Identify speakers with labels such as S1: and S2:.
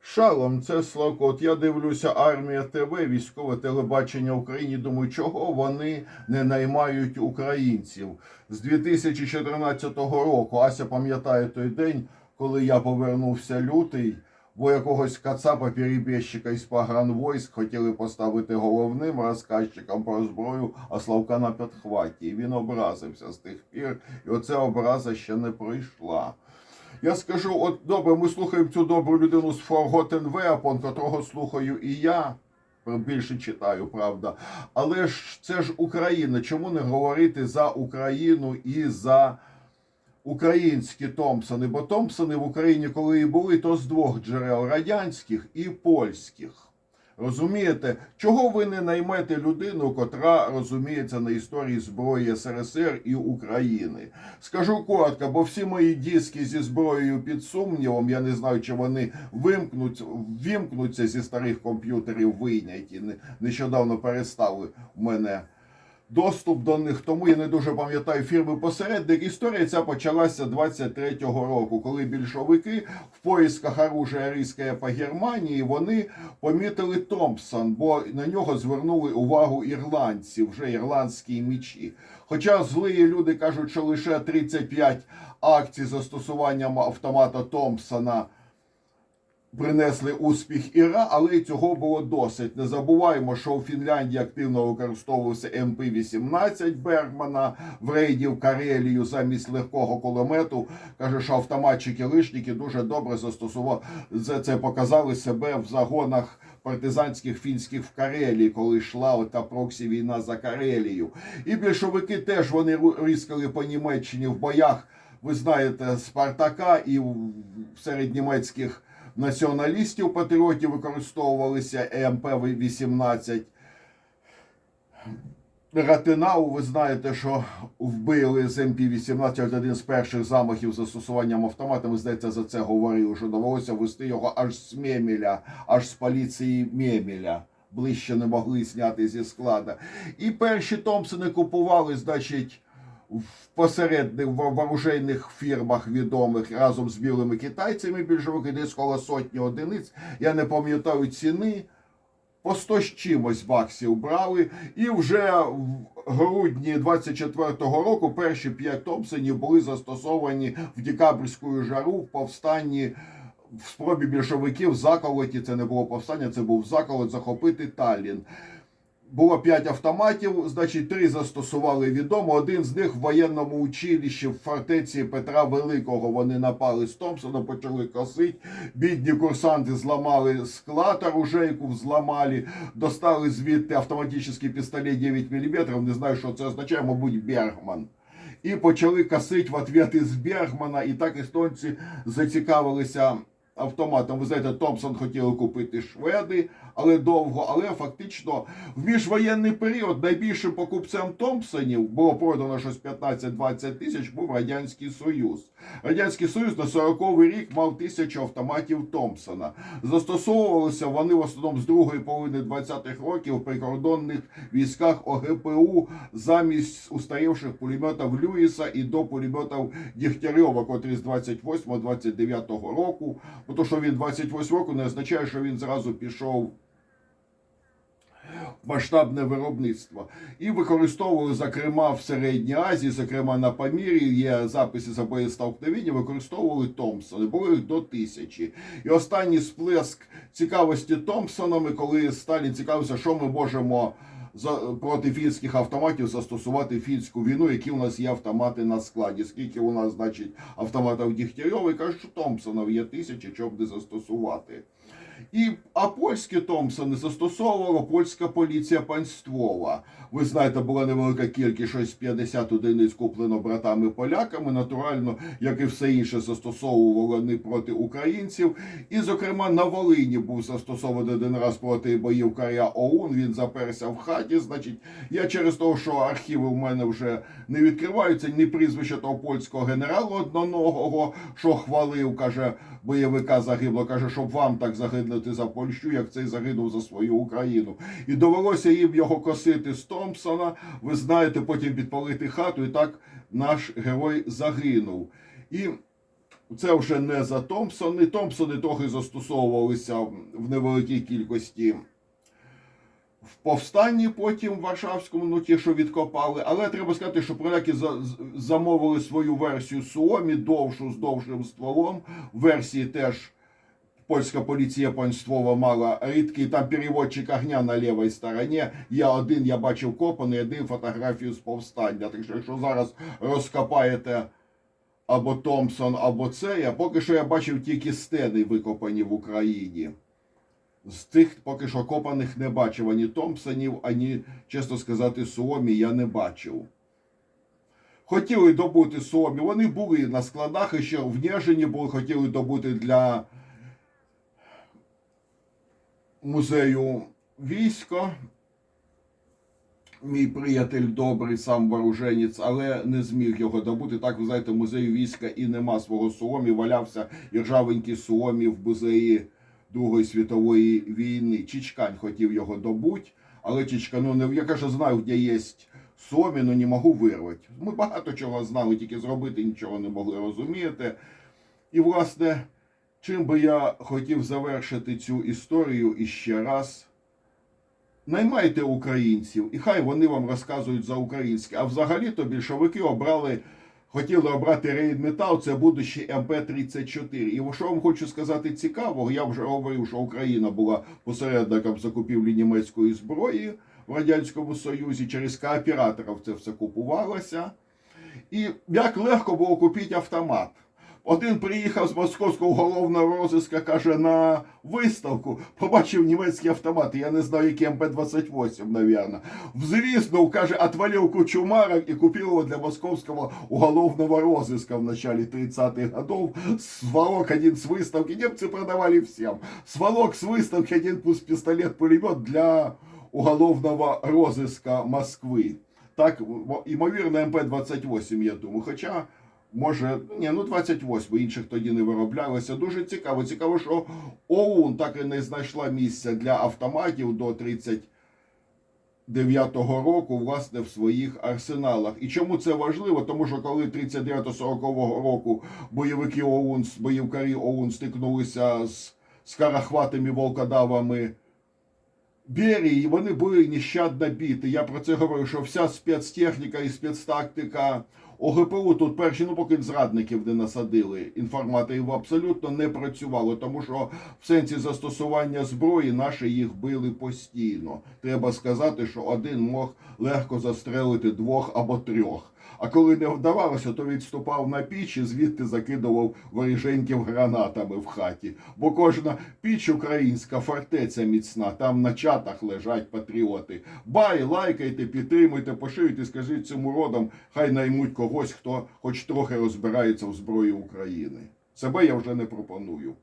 S1: Шалом, це Славко. Я дивлюся армія ТВ, військове телебачення в Україні. Думаю, чого вони не наймають українців з 2014 року. Ася пам'ятає той день, коли я повернувся лютий. Бо якогось кацапа перебіжчика із погранвойськ хотіли поставити головним розказчиком про зброю, а Славка на підхваті. І він образився з тих пір, і оця образа ще не пройшла. Я скажу, от добре, ми слухаємо цю добру людину з Forgotten Weapon, котрого слухаю і я. Більше читаю, правда. Але ж це ж Україна. Чому не говорити за Україну і за українські Томпсони? Бо Томпсони в Україні, коли і були, то з двох джерел радянських і польських. Розумієте, чого ви не наймете людину, котра розуміється на історії зброї СРСР і України? Скажу коротко, бо всі мої диски зі зброєю під сумнівом, я не знаю, чи вони вимкнуть, вимкнуться зі старих комп'ютерів вийняті. Нещодавно перестали в мене доступ до них. Тому я не дуже пам'ятаю фірми посередник. Історія ця почалася 23-го року, коли більшовики в поїсках оружия різкає по Германії вони помітили Томпсон, бо на нього звернули увагу ірландці, вже ірландські мічі. Хоча злі люди кажуть, що лише 35 акцій застосуванням автомата Томпсона принесли успіх Іра, але й цього було досить. Не забуваємо, що у Фінляндії активно використовувався МП-18 Бергмана в рейді в Карелію замість легкого кулемету. Каже, що автоматчики лишники дуже добре застосували це, показали себе в загонах. Партизанських фінських в Карелії, коли йшла ота проксі війна за Карелію. І більшовики теж вони різкали по Німеччині в боях, ви знаєте, Спартака і в- серед німецьких націоналістів патріотів використовувалися ЕМП-18. Ратинау, ви знаєте, що вбили з МП-18 один з перших замахів застосуванням автомата. Ми здається, за це говорили, що довелося вести його аж з Мемеля, аж з поліції Мемеля. Ближче не могли зняти зі склада. І перші Томпсони купували, значить, в посередних в вооружейних фірмах відомих разом з білими китайцями більшовики десь коло сотні одиниць. Я не пам'ятаю ціни. По 100 з чимось баксів брали, і вже в грудні 24-го року перші 5 Томпсонів були застосовані в декабрьську жару в повстанні в спробі більшовиків заколоті. Це не було повстання, це був заколот захопити Таллін. Було 5 автоматів, значить, три застосували відомо. Один з них в воєнному училищі в фортеці Петра Великого вони напали з Томпсона, почали косити. Бідні курсанти зламали склад, оружейку взламали, достали звідти автоматичний пістолет 9 мм. Не знаю, що це означає, мабуть, Бергман. І почали косити в ответ із Бергмана, і так естонці зацікавилися автоматом. Ви знаєте, Томпсон хотіли купити шведи, але довго. Але фактично в міжвоєнний період найбільшим покупцем Томпсонів було продано щось 15-20 тисяч, був Радянський Союз. Радянський Союз на 40-й рік мав тисячу автоматів Томпсона. Застосовувалися вони в основному з другої половини 20-х років в прикордонних військах ОГПУ замість устарівших пулеметів Люїса і до пулеметів Дігтярьова, котрі з 28-29 року. Бо то, що він 28 року, не означає, що він зразу пішов масштабне виробництво. І використовували, зокрема, в Середній Азії, зокрема на Памірі, є записи за боєстолкновення, використовували Томпсони, їх до тисячі. І останній сплеск цікавості Томпсонами, коли Сталін цікавився, що ми можемо за, проти фінських автоматів застосувати фінську війну, які у нас є автомати на складі. Скільки у нас, значить, автоматів Дігтярьова, кажуть, що Томпсонів є тисячі, щоб не застосувати. І, а польські Томпсони застосовувала польська поліція панствова. Ви знаєте, була невелика кількість, щось 50 одиниць куплено братами поляками. Натурально, як і все інше, застосовували вони проти українців. І, зокрема, на Волині був застосований один раз проти боїв Каря ОУН. Він заперся в хаті. Значить, я через те, що архіви в мене вже не відкриваються, ні прізвище того польського генерала одноногого, що хвалив, каже, бойовика загибло, каже, щоб вам так загинути за Польщу, як цей загинув за свою Україну. І довелося їм його косити з Томпсона. Ви знаєте, потім підпалити хату, і так наш герой загинув. І Це вже не за Томпсони. Томпсони трохи застосовувалися в невеликій кількості в повстанні потім в Варшавському, ну ті, що відкопали. Але треба сказати, що поляки за- замовили свою версію Суомі, довшу з довшим стволом. Версії теж польська поліція панствова мала рідкий там переводчик огня на лівій стороні. Я один, я бачив копаний, один фотографію з повстання. Так що, якщо зараз розкопаєте або Томпсон, або це, я поки що я бачив тільки стени викопані в Україні. З тих поки що копаних не бачив ані Томпсонів, ані, чесно сказати, Суомі я не бачив. Хотіли добути Суомі, вони були на складах, і ще в Нежині були, хотіли добути для музею військо. Мій приятель добрий, сам вооруженець, але не зміг його добути. Так, ви знаєте, музею війська і нема свого Суомі. Валявся і ржавенький Суомі в музеї Другої світової війни. Чичкань хотів його добути, але Чичкану не я каже, знаю, де є Суомі, але не можу вирвати. Ми багато чого знали, тільки зробити нічого не могли розумієте. І, власне, чим би я хотів завершити цю історію іще раз. Наймайте українців, і хай вони вам розказують за українське. А взагалі-то більшовики обрали, хотіли обрати Рейнметал, це будущий МП-34. І що вам хочу сказати цікавого, я вже говорив, що Україна була посередником закупівлі німецької зброї в Радянському Союзі, через кооператорів це все купувалося. І як легко було купити автомат. Один приїхав з московського головного розиска, каже, на виставку, побачив німецькі автомати, я не знаю, які МП-28, навірно. Взвіснув, каже, отвалив кучу марок і купив його для московського уголовного розыска в начале 30-х годов. Сволок один с выставки, немцы продавали всем. Сволок с выставки один пусть пистолет-пулемет для уголовного розыска Москвы. Так, мо- ймовірно, МП-28, я думаю. Хоча, може, ні, ну 28, інших тоді не вироблялося. Дуже цікаво. Цікаво, що ОУН так і не знайшла місця для автоматів до 39-го року, власне, в своїх арсеналах. І чому це важливо? Тому що коли 39-40 року бойовики ОУН, боївкарі ОУН стикнулися з скарахватими волкодавами Берії, вони були нещадно біті. Я про це говорю, що вся спецтехніка і спецтактика ОГПУ тут перші, ну поки зрадників не насадили, інформаторів абсолютно не працювало, тому що в сенсі застосування зброї наші їх били постійно. Треба сказати, що один мог легко застрелити двох або трьох. А коли не вдавалося, то відступав на піч і звідти закидував воріженьків гранатами в хаті. Бо кожна піч українська фортеця міцна, там на чатах лежать патріоти. Бай, лайкайте, підтримуйте, поширюйте, скажіть цим уродам, хай наймуть когось, хто хоч трохи розбирається в зброї України. Себе я вже не пропоную.